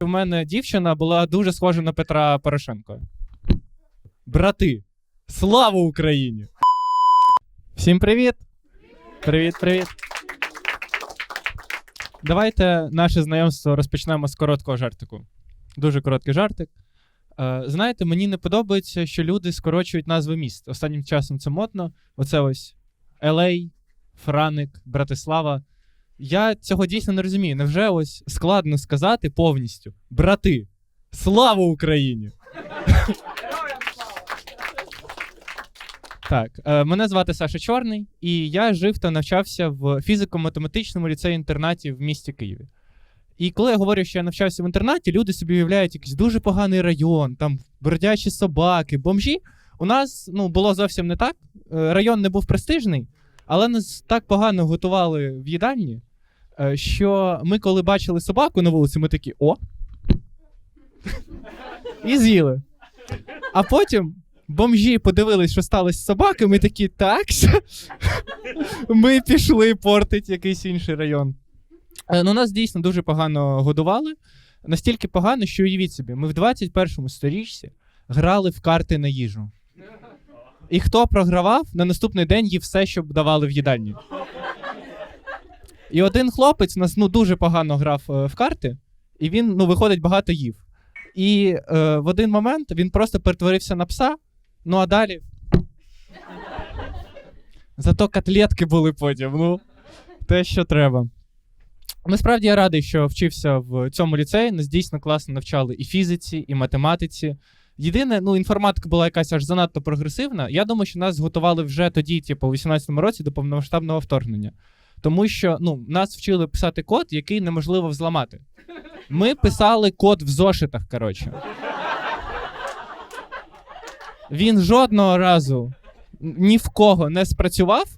У мене дівчина була дуже схожа на Петра Порошенко. Брати, слава Україні! Всім привіт! Привіт, привіт! Давайте наше знайомство розпочнемо з короткого жартику. Дуже короткий жартик. Е, знаєте, мені не подобається, що люди скорочують назви міст. Останнім часом це модно. Оце ось Елей, Франик, Братислава. Я цього дійсно не розумію. Невже ось складно сказати повністю: брати, слава Україні! Так, е, мене звати Саша Чорний, і я жив та навчався в фізико-математичному ліцеї-інтернаті в місті Києві. І коли я говорю, що я навчався в інтернаті, люди собі уявляють якийсь дуже поганий район, там бродячі собаки, бомжі. У нас ну, було зовсім не так. Е, Район не був престижний, але нас так погано готували в їдальні, що ми, коли бачили собаку на вулиці, ми такі о. І з'їли. А потім бомжі подивились, що сталося з собакою, ми такі так. Ми пішли портить якийсь інший район. Е, Ну, нас дійсно дуже погано годували. Настільки погано, що уявіть собі, ми в 21 сторіччі грали в карти на їжу. І хто програвав, на наступний день їв все, що давали в їдальні. І один хлопець нас ну, дуже погано грав е, в карти, і він, ну, виходить, багато їв. І е, в один момент він просто перетворився на пса, ну а далі. Зато котлетки були потім. Ну, те, що треба. Насправді я радий, що вчився в цьому ліцеї. Нас дійсно класно навчали і фізиці, і математиці. Єдине, ну, інформатика була якась аж занадто прогресивна. Я думаю, що нас готували вже тоді, типу, у 18-му році до повномасштабного вторгнення. Тому що ну, нас вчили писати код, який неможливо взламати. Ми писали код в зошитах, коротше. Він жодного разу ні в кого не спрацював.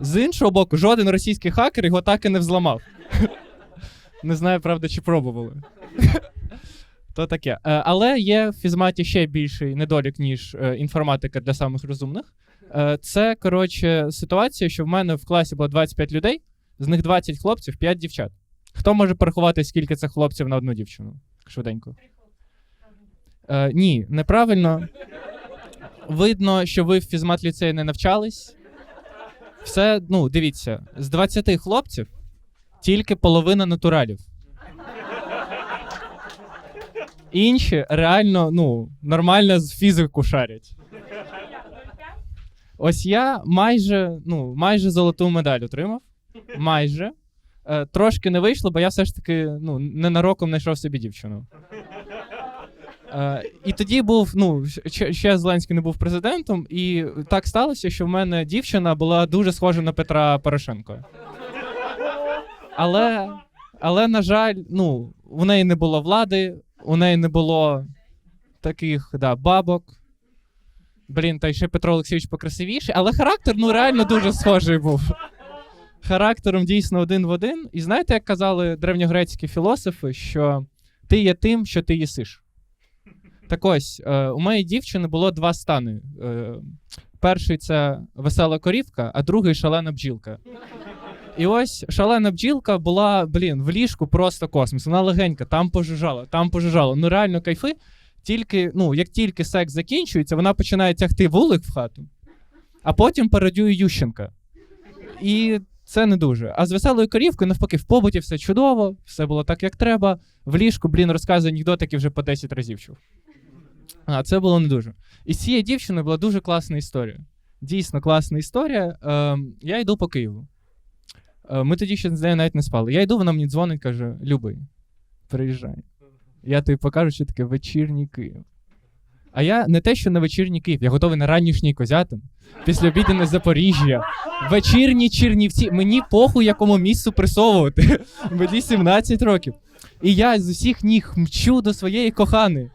З іншого боку, жоден російський хакер його так і не взламав. Не знаю, правда, чи пробували. То таке. Е, Але є в фізматі ще більший недолік, ніж е, інформатика для самих розумних. Е, Це, коротше, ситуація, що в мене в класі було 25 людей, з них 20 хлопців, 5 дівчат. Хто може порахувати, скільки це хлопців на одну дівчину? Швиденько. Е, ні, неправильно. Видно, що ви в фізмат ліцеї не навчались. Все, ну, дивіться, з 20 хлопців тільки половина натуралів. Інші реально, ну, нормально з фізику шарять. Ось я майже, ну, майже золоту медаль отримав. Майже. Е, трошки не вийшло, бо я все ж таки ну, ненароком знайшов собі дівчину. Е, і тоді був, ну, ще, Зеленський не був президентом, і так сталося, що в мене дівчина була дуже схожа на Петра Порошенко. Але, але, на жаль, ну, у неї не було влади, у неї не було таких да, бабок. Блін, та ще Петро Олексійович покрасивіший, але характер ну, реально дуже схожий був. Характером дійсно один в один. І знаєте, як казали древньогрецькі філософи, що ти є тим, що ти їсиш. Так ось, е, у моєї дівчини було два стани. Е, перший це весела корівка, а другий шалена бджілка. І ось шалена бджілка була, блін, в ліжку просто космос. Вона легенька, там пожужжала, там пожужжала. Ну реально кайфи. Тільки, ну, як тільки секс закінчується, вона починає тягти вулик в хату, а потім пародює Ющенка. І це не дуже. А з веселою корівкою, навпаки, в побуті все чудово, все було так, як треба. В ліжку, блін, розказує анекдотики вже по 10 разів чув. А це було не дуже. І з цією дівчиною була дуже класна історія. Дійсно класна історія. Ем, я йду по Києву. Е, Ми тоді ще з нею навіть не спали. Я йду, вона мені дзвонить, каже: Любий, приїжджай. Я тобі покажу, що таке вечірній Київ. А я не те, що на вечірній Київ, я готовий на ранішній Козятин, після обідане Запоріжжя, вечірні Чернівці. Мені похуй якому місцю присовувати. Мені 17 років. І я з усіх ніг мчу до своєї коханої.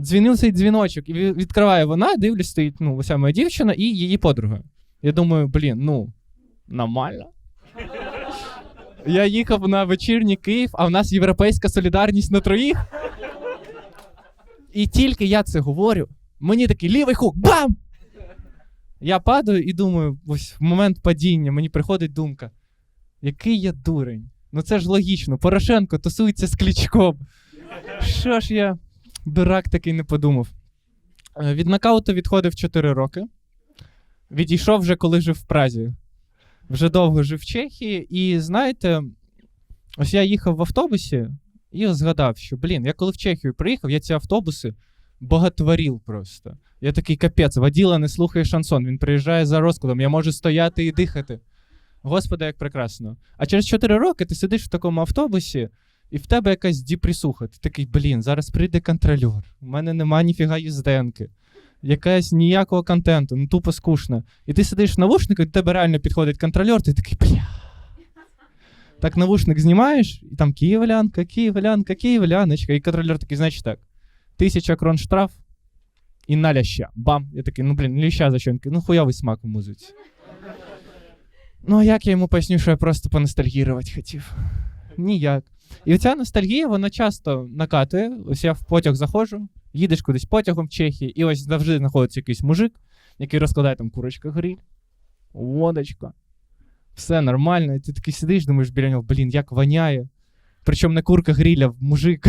Дзвінив цей дзвіночок, і ві- відкриває вона, дивлюсь, стоїть ну, ося моя дівчина і її подруга. Я думаю, блін, ну, нормально. Я їхав на вечірній Київ, а в нас європейська солідарність на троїх. І тільки я це говорю, мені такий лівий хук, бам! Я падаю і думаю, ось в момент падіння мені приходить думка: який я дурень. Ну це ж логічно. Порошенко тусується з Кличком. Що ж я, дурак такий не подумав. Е, Від нокауту відходив 4 роки. Відійшов вже, коли жив в Празі. Вже довго жив в Чехії. І знаєте, ось я їхав в автобусі і згадав, що, блін, я коли в Чехію приїхав, я ці автобуси боготворів просто. Я такий капець, воділа не слухає шансон. Він приїжджає за розкладом, я можу стояти і дихати. Господи, як прекрасно. А через 4 роки ти сидиш в такому автобусі, і в тебе якась діпресуха. Ти такий, блін, зараз прийде контрольор. У мене нема ніфіга їзденки. Якась ніякого контенту, ну тупо скучно. І ти сидиш в навушниках, до тебе реально підходить контрольор, ти такий, бля. Так навушник знімаєш, і там київлянка, київлянка, київляночка. І контрольор такий, значить так. Тисяча крон штраф і на ляща. Бам! Я такий, ну блін, ляща за що? Він такий, ну хуйовий смак у музиці. Ну, а як я йому поясню, що я просто поностальгірувати хотів? Ніяк. І оця ностальгія, вона часто накатує. Ось я в потяг заходжу, їдеш кудись потягом в Чехії, і ось завжди знаходиться якийсь мужик, який розкладає там курочка гриль, водочка. Все нормально. І ти такий сидиш, думаєш біля нього, блін, як воняє. Причому не курка гриля, мужик.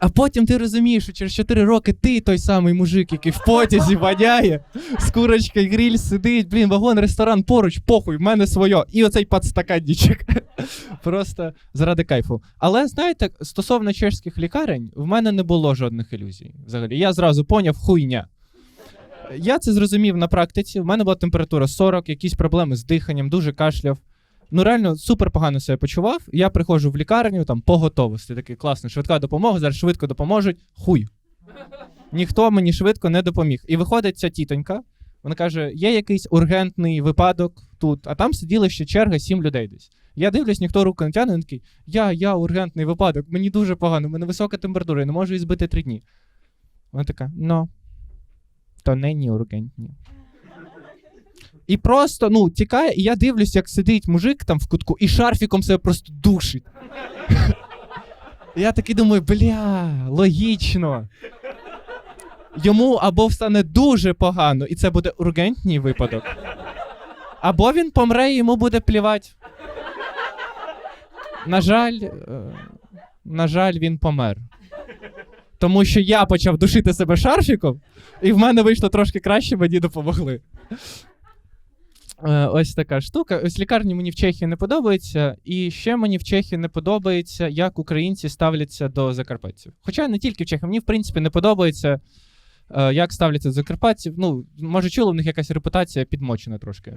А потім ти розумієш, що через 4 роки ти той самий мужик, який в потязі воняє, з курочкою гриль сидить, блін, вагон, ресторан поруч, похуй, в мене своє. І оцей подстаканничок. Просто заради кайфу. Але знаєте, стосовно чешських лікарень, в мене не було жодних ілюзій. Взагалі, я зразу поняв хуйня. Я це зрозумів на практиці. В мене була температура 40, якісь проблеми з диханням, дуже кашляв. Ну, реально супер погано себе почував. Я приходжу в лікарню там по готовості. Такий класний, швидка допомога, зараз швидко допоможуть. Хуй. Ніхто мені швидко не допоміг. І виходить ця тітонька. Вона каже: є якийсь ургентний випадок тут, а там сиділи ще черга сім людей десь. Я дивлюсь, ніхто руку не тягне, він такий, я, я ургентний випадок, мені дуже погано, в мене висока температура, я не можу її збити три дні. Вона така, ну, то нині ургентні. І просто, ну, тікає, і я дивлюсь, як сидить мужик там в кутку і шарфіком себе просто душить. Я такий думаю, бля, логічно. Йому або встане дуже погано, і це буде ургентний випадок. Або він помре, і йому буде плівати. На жаль, е, на жаль, він помер. Тому що я почав душити себе шарфіком, і в мене вийшло трошки краще, мені допомогли. Е, Ось така штука. Ось лікарні мені в Чехії не подобається, і ще мені в Чехії не подобається, як українці ставляться до закарпатців. Хоча не тільки в Чехії, мені в принципі не подобається, е, як ставляться до закарпатців. Ну, може, чули, в них якась репутація підмочена трошки.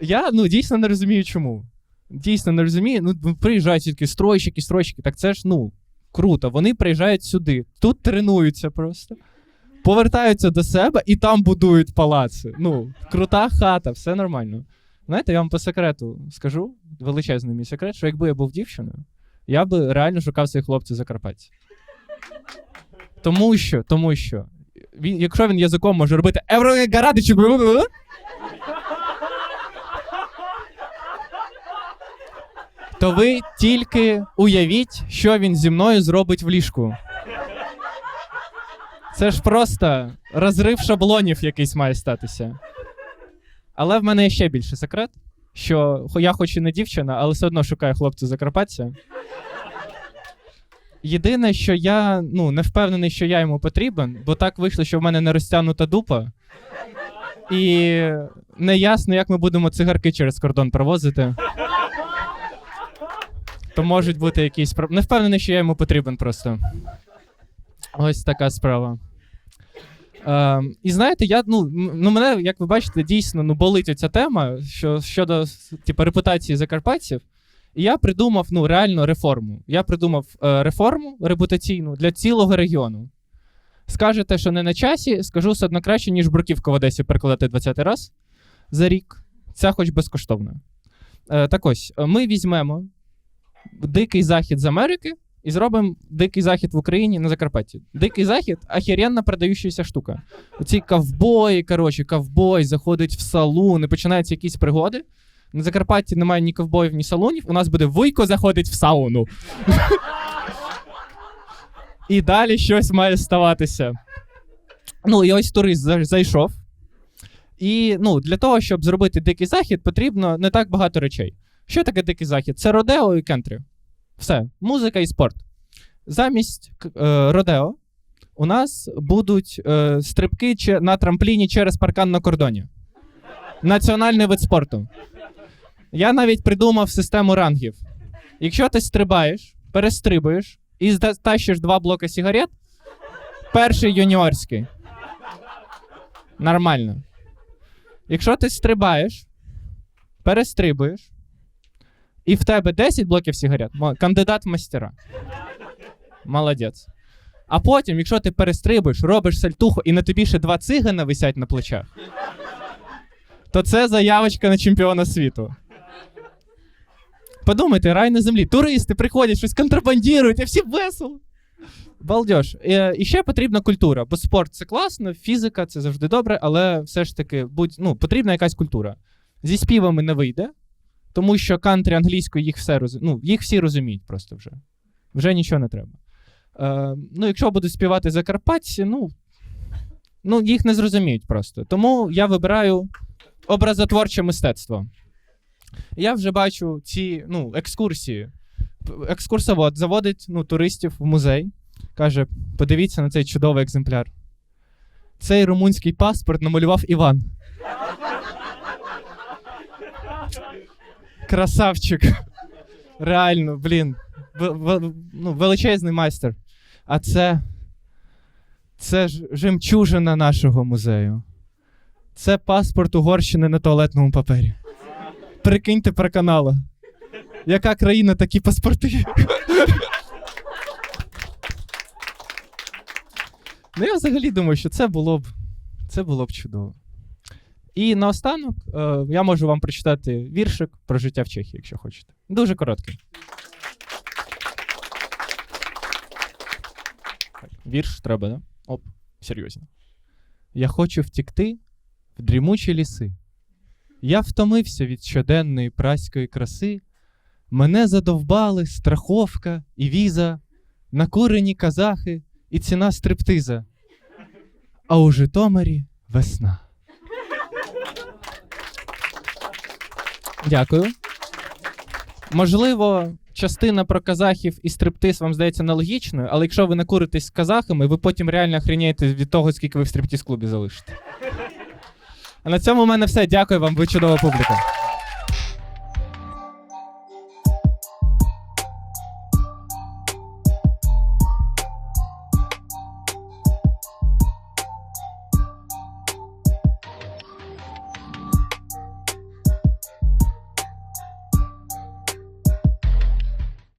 Я ну, дійсно не розумію, чому. Дійсно не розумію. Ну, приїжджають тільки стройщики, стройщики, так це ж ну, круто. Вони приїжджають сюди, тут тренуються просто повертаються до себе і там будують палаци. Ну, крута хата, все нормально. Знаєте, я вам по секрету скажу, величезний мій секрет, що якби я був дівчиною, я би реально шукав своїх хлопців закарпатців. Тому що, тому що, він, якщо він язиком може робити Еврогарадичу, то ви тільки уявіть, що він зі мною зробить в ліжку. Це ж просто розрив шаблонів якийсь має статися. Але в мене є ще більший секрет, що я хоч і не дівчина, але все одно шукаю хлопця Закарпаття. Єдине, що я ну, не впевнений, що я йому потрібен, бо так вийшло, що в мене не розтягнута дупа. І не ясно, як ми будемо цигарки через кордон провозити. То можуть бути якісь про- Не впевнений, що я йому потрібен просто. Ось така справа. Е, і знаєте, я, ну, ну, мене, як ви бачите, дійсно ну, болить ця тема що, щодо типу, репутації закарпатців. І я придумав ну, реально реформу. Я придумав е, реформу репутаційну для цілого регіону. Скажете, що не на часі, скажу все одно краще, ніж бруківка в Одесі перекладати 20 раз за рік. Ця хоч безкоштовна. Е, так ось, е, ми візьмемо дикий захід з Америки і зробимо дикий захід в Україні на Закарпатті. Дикий захід ахеренно продаючася штука. Оці ковбої, коротше, ковбой заходить в салун і починаються якісь пригоди. На Закарпатті немає ні ковбоїв, ні салунів. У нас буде Вуйко заходить в сауну. І далі щось має ставатися. Ну, і ось турист зайшов. І ну, для того, щоб зробити дикий захід, потрібно не так багато речей. Що таке дикий захід? Це родео і кентрі. Все, музика і спорт. Замість е, родео у нас будуть е, стрибки на трампліні через паркан на кордоні. Національний вид спорту. Я навіть придумав систему рангів. Якщо ти стрибаєш, перестрибуєш і тащиш два блоки сигарет, перший юніорський. Нормально. Якщо ти стрибаєш, перестрибуєш, і в тебе 10 блоків сигарет, кандидат в мастера. Молодець. А потім, якщо ти перестрибуєш, робиш сальтуху і на тобі ще два цигана висять на плечах, то це заявочка на чемпіона світу. Подумайте, рай на землі. Туристи приходять, щось контрабандірують, а всі весело. Балдеж. Е, І ще потрібна культура, бо спорт це класно, фізика це завжди добре, але все ж таки будь, ну, потрібна якась культура. Зі співами не вийде, тому що кантрі англійською їх все роз... ну, їх всі розуміють просто вже. Вже нічого не треба. Е, ну, якщо будуть співати закарпатці, ну, ну їх не зрозуміють просто. Тому я вибираю образотворче мистецтво. Я вже бачу ці ну, екскурсії. Екскурсовод заводить ну, туристів в музей, каже: подивіться на цей чудовий екземпляр. Цей румунський паспорт намалював Іван. Красавчик. Реально, блін. Ну, величезний майстер. А це. Це ж жемчужина нашого музею. Це паспорт Угорщини на туалетному папері. Прикиньте про канала. Яка країна такі паспорти? ну, я взагалі думаю, що це було б, це було б чудово. І наостанок е, я можу вам прочитати віршик про життя в Чехії, якщо хочете. Дуже короткий. Вірш треба, да? Оп, серйозно. Я хочу втікти в дрімучі ліси. Я втомився від щоденної праської краси. Мене задовбали страховка і віза, накурені казахи і ціна стриптиза. А у Житомирі весна. Дякую. Можливо, частина про казахів і стриптиз вам здається нелогічною, але якщо ви накуритесь з казахами, ви потім реально охріняєте від того, скільки ви в стриптіз клубі залишите. А на цьому в мене все. Дякую вам, ви чудова публіка.